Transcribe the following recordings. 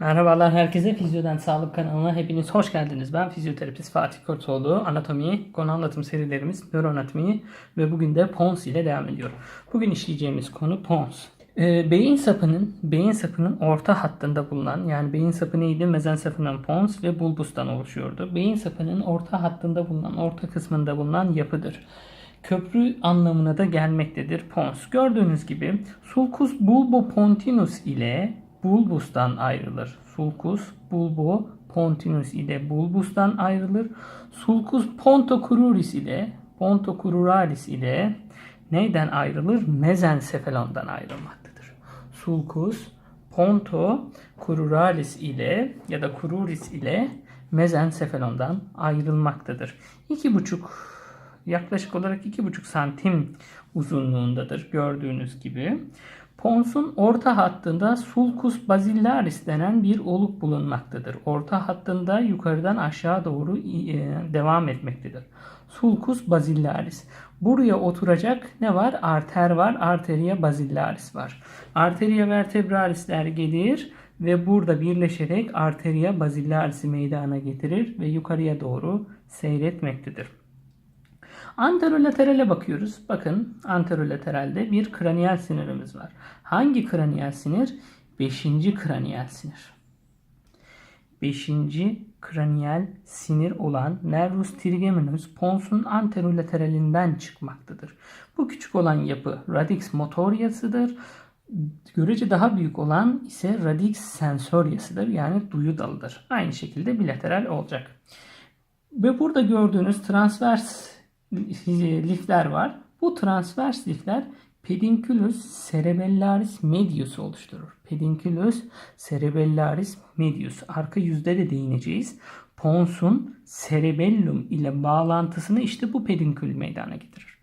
Merhabalar herkese Fizyo'dan Sağlık kanalına hepiniz hoş geldiniz. Ben fizyoterapist Fatih Kurtoğlu. Anatomi, konu anlatım serilerimiz nöroanatomi ve bugün de Pons ile devam ediyor. Bugün işleyeceğimiz konu Pons. Ee, beyin sapının beyin sapının orta hattında bulunan yani beyin sapı neydi? Mezensephalen pons ve bulbustan oluşuyordu. Beyin sapının orta hattında bulunan, orta kısmında bulunan yapıdır. Köprü anlamına da gelmektedir pons. Gördüğünüz gibi sulcus bulbopontinus ile bulbustan ayrılır. Sulcus bulbopontinus ile bulbustan ayrılır. Sulcus pontocruris ile pontocruralis ile neyden ayrılır? Mezencephalondan ayrılmaktadır. Sulcus pontocruralis ile ya da cruris ile mezencephalondan ayrılmaktadır. 2,5 yaklaşık olarak 2,5 santim uzunluğundadır gördüğünüz gibi. Pons'un orta hattında sulcus basilaris denen bir oluk bulunmaktadır. Orta hattında yukarıdan aşağı doğru e, devam etmektedir. Sulcus basilaris. Buraya oturacak ne var? Arter var. Arteria basilaris var. Arteria vertebralisler gelir ve burada birleşerek arteria basilaris'i meydana getirir ve yukarıya doğru seyretmektedir. Anterolaterale bakıyoruz. Bakın anterolateralde bir kraniyal sinirimiz var. Hangi kraniyal sinir? Beşinci kraniyal sinir. Beşinci kraniyal sinir olan nervus trigeminus ponsun anterolateralinden çıkmaktadır. Bu küçük olan yapı radix motoriasıdır. Görece daha büyük olan ise radix sensoriasıdır. Yani duyu dalıdır. Aynı şekilde bilateral olacak. Ve burada gördüğünüz transvers lifler var. Bu transvers lifler pedunculus cerebellaris medius oluşturur. Pedunculus cerebellaris medius. Arka yüzde de değineceğiz. Pons'un cerebellum ile bağlantısını işte bu pedunkül meydana getirir.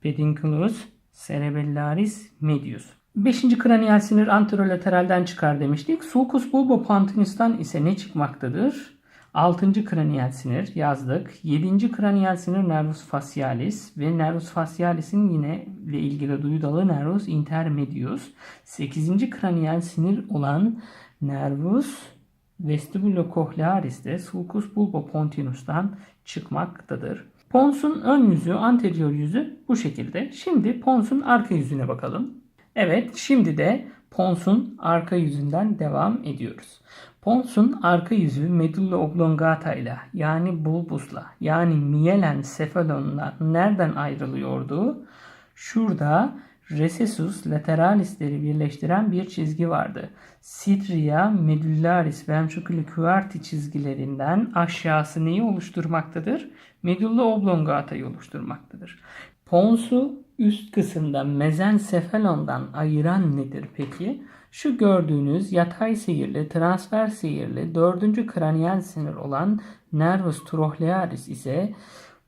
Pedunculus cerebellaris medius. Beşinci kraniyal sinir anterolateralden çıkar demiştik. Sulcus bulbopontinus'tan ise ne çıkmaktadır? 6. kraniyal sinir yazdık. 7. kraniyal sinir nervus facialis ve nervus facialis'in yine ile ilgili duyu dalı nervus intermedius. 8. kraniyal sinir olan nervus vestibulocochlearis de sulcus bulbopontinus'tan çıkmaktadır. Pons'un ön yüzü, anterior yüzü bu şekilde. Şimdi Pons'un arka yüzüne bakalım. Evet, şimdi de Pons'un arka yüzünden devam ediyoruz. Pons'un arka yüzü medulla oblongata ile yani bulbusla yani mielen cephalonla nereden ayrılıyordu? Şurada recessus lateralisleri birleştiren bir çizgi vardı. Stria medullaris ventriculi çizgilerinden aşağısı neyi oluşturmaktadır? Medulla oblongata'yı oluşturmaktadır. Pons'u üst kısımda mezencephalondan ayıran nedir peki? Şu gördüğünüz yatay seyirli, transfer seyirli dördüncü kraniyal sinir olan nervus trochlearis ise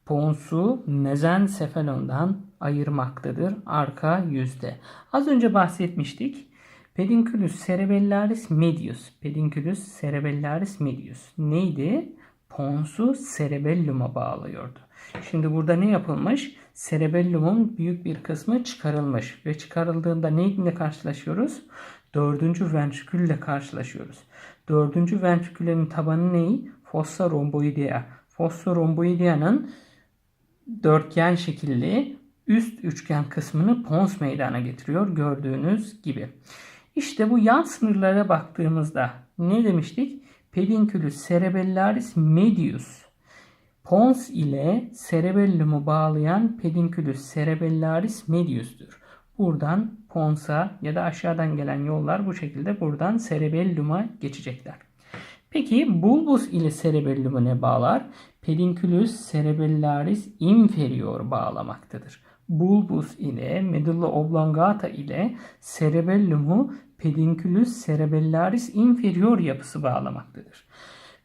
ponsu mezencephalondan ayırmaktadır arka yüzde. Az önce bahsetmiştik. Pedunculus cerebellaris medius. Pedunculus cerebellaris medius. Neydi? Ponsu cerebellum'a bağlıyordu. Şimdi burada ne yapılmış? Cerebellumun büyük bir kısmı çıkarılmış ve çıkarıldığında neyle karşılaşıyoruz? Dördüncü ventrikülle karşılaşıyoruz. Dördüncü ventriküllerin tabanı neyi? Fossa rhomboidea. Fossa rhomboidea'nın dörtgen şekilli üst üçgen kısmını pons meydana getiriyor gördüğünüz gibi. İşte bu yan sınırlara baktığımızda ne demiştik? Pedunculus cerebellaris medius Pons ile cerebellumu bağlayan pedunculus cerebellaris medius'tur. Buradan ponsa ya da aşağıdan gelen yollar bu şekilde buradan cerebelluma geçecekler. Peki bulbus ile cerebellumu ne bağlar? Pedunculus cerebellaris inferior bağlamaktadır. Bulbus ile medulla oblongata ile cerebellumu pedunculus cerebellaris inferior yapısı bağlamaktadır.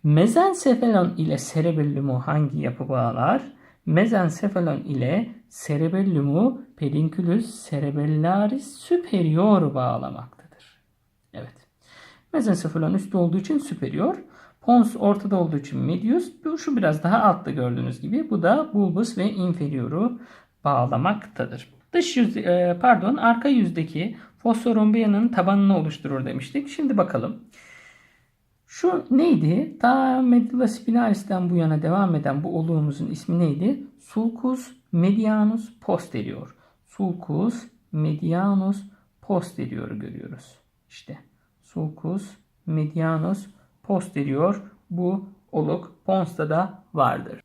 Mezencephalon ile cerebellumu hangi yapı bağlar? Mezencephalon ile cerebellumu pedunculus cerebellaris superior bağlamaktadır. Evet. Mezencephalon üstte olduğu için superior. Pons ortada olduğu için medius. Şu biraz daha altta gördüğünüz gibi. Bu da bulbus ve inferioru bağlamaktadır. Dış yüz, e, pardon arka yüzdeki fosforombiyanın tabanını oluşturur demiştik. Şimdi bakalım. Şu neydi? Ta medulla spinalis'ten bu yana devam eden bu oluğumuzun ismi neydi? Sulcus medianus posterior. Sulcus medianus posterior'u görüyoruz. İşte sulcus medianus posterior bu oluk Pons'ta da vardır.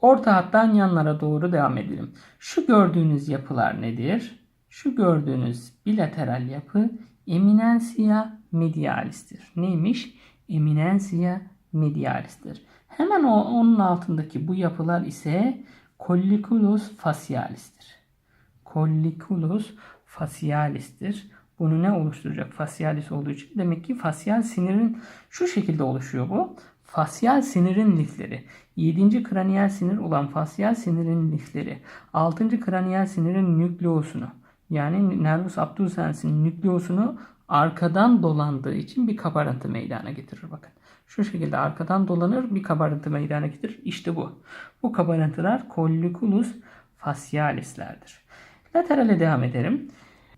Orta hattan yanlara doğru devam edelim. Şu gördüğünüz yapılar nedir? Şu gördüğünüz bilateral yapı eminensia medialis'tir. Neymiş? Eminensia medialis'tir. Hemen o, onun altındaki bu yapılar ise colliculus facialis'tir. Colliculus facialis'tir. Bunu ne oluşturacak? Facialis olduğu için demek ki fasyal sinirin şu şekilde oluşuyor bu. Fasyal sinirin lifleri, 7. kraniyel sinir olan fasyal sinirin lifleri, 6. kraniyel sinirin nükleosunu yani nervus abducens'in nükleosunu arkadan dolandığı için bir kabarıntı meydana getirir bakın. Şu şekilde arkadan dolanır bir kabarıntı meydana getirir. İşte bu. Bu kabarıntılar colliculus facialis'lerdir. Laterale devam edelim.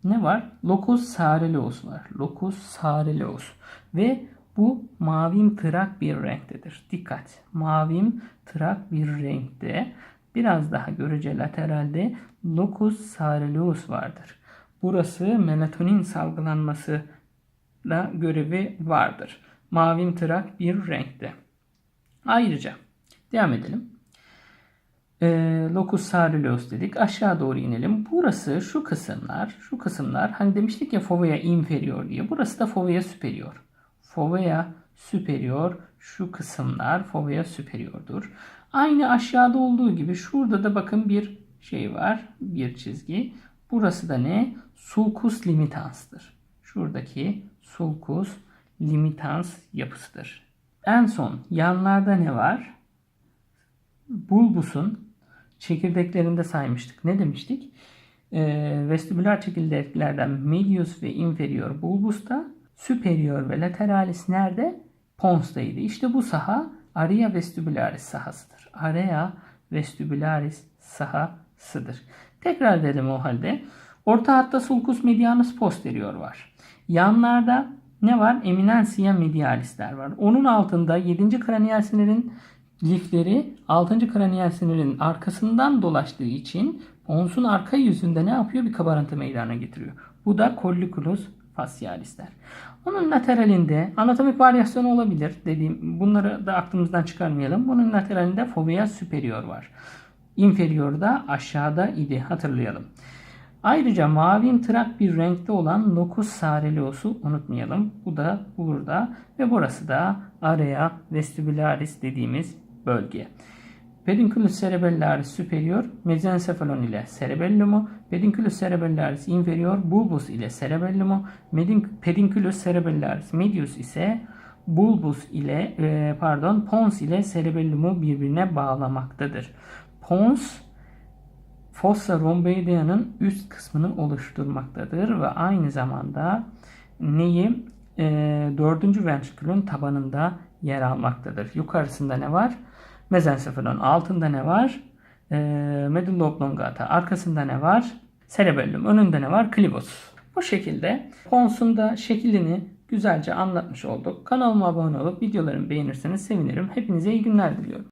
Ne var? Locus caereus var. Locus caereus. Ve bu mavim tırak bir renktedir. Dikkat. Mavim tırak bir renkte. Biraz daha görece lateralde locus caereus vardır. Burası melatonin salgılanması da görevi vardır. Mavim tırak bir renkte. Ayrıca devam edelim. E, locus caereus dedik. Aşağı doğru inelim. Burası şu kısımlar, şu kısımlar hani demiştik ya fovea inferior diye. Burası da fovea superior. Fovea superior şu kısımlar fovea superior'dur. Aynı aşağıda olduğu gibi şurada da bakın bir şey var. Bir çizgi. Burası da ne? Sulcus limitans'tır. Şuradaki sulcus limitans yapısıdır. En son yanlarda ne var? Bulbusun çekirdeklerinde saymıştık. Ne demiştik? Ee, vestibüler çekirdeklerden medius ve inferior bulbusta, superior ve lateralis nerede? Pons'taydı. İşte bu saha area vestibularis sahasıdır. Area vestibularis sahasıdır. Tekrar dedim o halde. Orta hatta sulcus medianus posterior var. Yanlarda ne var? Eminensia medialisler var. Onun altında 7. kraniyel sinirin lifleri 6. kraniyel sinirin arkasından dolaştığı için ponsun arka yüzünde ne yapıyor? Bir kabarıntı meydana getiriyor. Bu da colliculus facialisler. Onun lateralinde anatomik varyasyon olabilir dediğim bunları da aklımızdan çıkarmayalım. Bunun lateralinde fovea superior var. Inferior da aşağıda idi hatırlayalım. Ayrıca mavim tırak bir renkte olan locus caereus'u unutmayalım. Bu da burada ve burası da area vestibularis dediğimiz bölge. Pedunculus cerebellaris superior mezencephalon ile cerebellumu, pedunculus cerebellaris inferior bulbus ile cerebellumu, pedunculus cerebellaris medius ise bulbus ile e, pardon pons ile cerebellumu birbirine bağlamaktadır. Pons fossa rhomboidea'nın üst kısmını oluşturmaktadır ve aynı zamanda neyi e, dördüncü ventrikülün tabanında yer almaktadır. Yukarısında ne var? Mezencephalon. Altında ne var? E, medulla oblongata. Arkasında ne var? Cerebellum. Önünde ne var? Clivus. Bu şekilde Pons'un da şeklini güzelce anlatmış olduk. Kanalıma abone olup videolarımı beğenirseniz sevinirim. Hepinize iyi günler diliyorum.